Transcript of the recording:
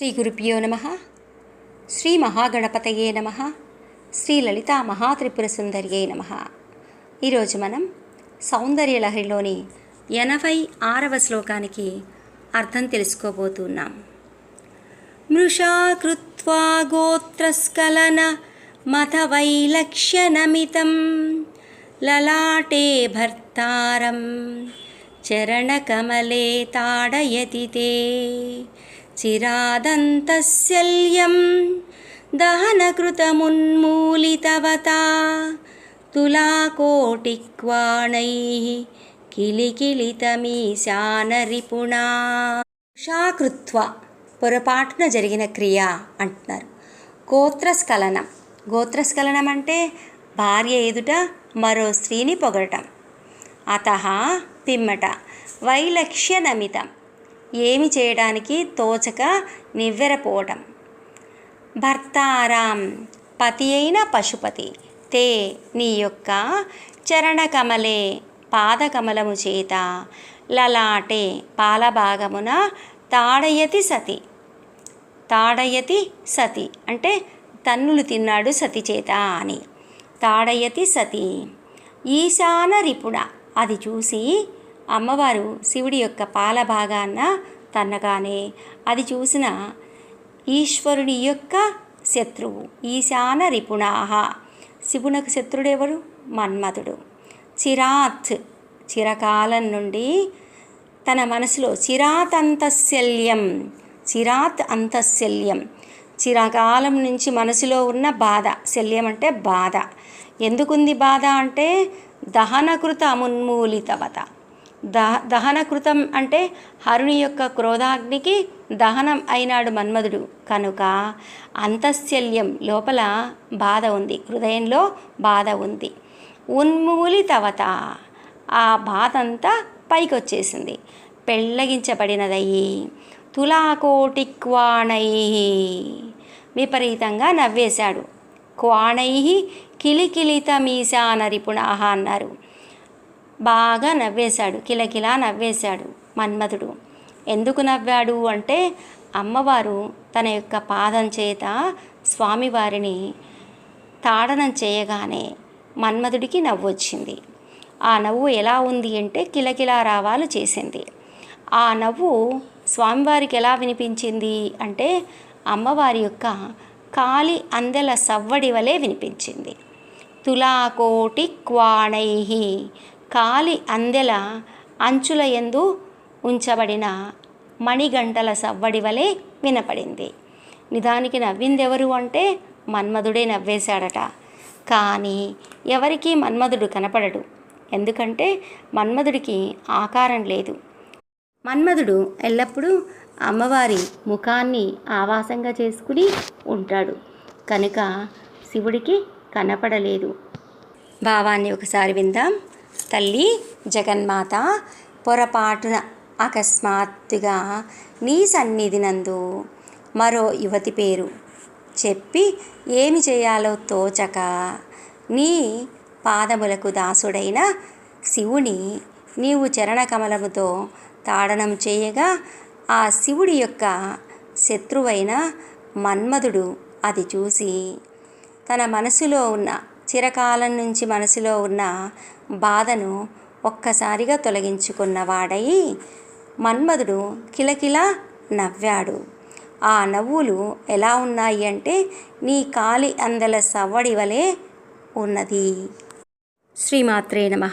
శ్రీ గురుభ్యో నమ. శ్రీ మహాగణపతయే నమ. శ్రీ లలిత మహాత్రిపుర సుందర్యే నమ. ఈరోజు మనం సౌందర్య లహరిలోని ఎనభై ఆరవ శ్లోకానికి అర్థం తెలుసుకోబోతున్నాం. మృషా కృత్వా గోత్రస్కలన మత వైలక్ష్యనమితం లలాటే భర్తారం. చరణకమలే తాడయతి తే. చిరాదంతశల్యం దహనకృతమున్మూలితవతా తులాకోటిక్వాణైः కిలికిలితమీశానరిపుణా. షాకృత్వ పొరపాటున జరిగిన క్రియ అంటున్నారు. గోత్రస్ఖలనం. గోత్రస్ఖలనం అంటే భార్య ఎదుట మరో స్త్రీని పొగడటం. అత పిమ్మట వైలక్ష్య నమితం ఏమి చేయడానికి తోచక నివ్వెరపోవటం. భర్తారాం పతి అయిన పశుపతి తే నీ యొక్క చరణకమలే పాదకమలము చేత లలాటే పాలభాగమున తాడయతి సతి. తాడయతి సతి అంటే తన్నులు తిన్నాడు సతి చేత అని. తాడయతి సతి. ఈశాన రిపుణ అది చూసి అమ్మవారు శివుడి యొక్క పాల భాగాన్న తన్నగానే. అది చూసిన ఈశ్వరుని యొక్క శత్రువు ఈశాన రిపుణాహ. శివునకు శత్రుడెవరు? మన్మథుడు చిరాత్ చిరకాలం నుండి తన మనసులో చిరాత్ అంతశల్యం చిరాత్ అంతశల్యం. చిరకాలం నుంచి మనసులో ఉన్న బాధ. శల్యం అంటే బాధ. ఎందుకుంది బాధ అంటే దహనకృత అమున్మూలితవత దహ దహనకృతం అంటే హరుని యొక్క క్రోధాగ్నికి దహనం అయినాడు మన్మధుడు. కనుక అంతశల్యం లోపల బాధ ఉంది. హృదయంలో బాధ ఉంది. ఉన్మూలితవత ఆ బాధ అంతా పైకొచ్చేసింది. పెళ్ళగించబడినదయ్యి తులాకోటి క్వాణై విపరీతంగా నవ్వేశాడు. క్వాణై కిలికిలిత మీశాన రిపుణాహ అన్నారు. బాగా నవ్వేశాడు కిలకిలా నవ్వేశాడు మన్మధుడు. ఎందుకు నవ్వాడు అంటే అమ్మవారు తన యొక్క పాదం చేత స్వామివారిని తాడనం చేయగానే మన్మధుడికి నవ్వు వచ్చింది ఆ నవ్వు ఎలా ఉంది అంటే కిలకిలా రావాలు చేసింది. ఆ నవ్వు స్వామివారికి ఎలా వినిపించింది అంటే అమ్మవారి యొక్క కాలి అందెల సవ్వడి వలె వినిపించింది. తులాకోటి క్వాణై కాలి అందెల అంచుల ఎందు ఉంచబడిన మణిగంటల సవ్వడి వలె వినపడింది. నిదానికి నవ్విందెవరు అంటే మన్మధుడే నవ్వేశాడట. కానీ ఎవరికీ మన్మధుడు కనపడడు. ఎందుకంటే మన్మధుడికి ఆకారం లేదు. మన్మధుడు ఎల్లప్పుడూ అమ్మవారి ముఖాన్ని ఆవాసంగా చేసుకుని ఉంటాడు. కనుక శివుడికి కనపడలేదు. భావాన్ని ఒకసారి విందాం. తల్లి జగన్మాత పొరపాటున అకస్మాత్తుగా నీ సన్నిధినందు మరో యువతి పేరు చెప్పి ఏమి చేయాలో తోచక నీ పాదములకు దాసుడైన శివుని నీవు చరణకమలముతో తాడనం చేయగా ఆ శివుడి యొక్క శత్రువైన మన్మధుడు అది చూసి తన మనసులో ఉన్న చిరకాలం నుంచి మనసులో ఉన్న బాధను ఒక్కసారిగా తొలగించుకున్నవాడయి మన్మధుడు కిలకిలా నవ్వాడు. ఆ నవ్వులు ఎలా ఉన్నాయి అంటే నీ కాలి అందల సవ్వడి వలె ఉన్నది. శ్రీమాత్రే నమ.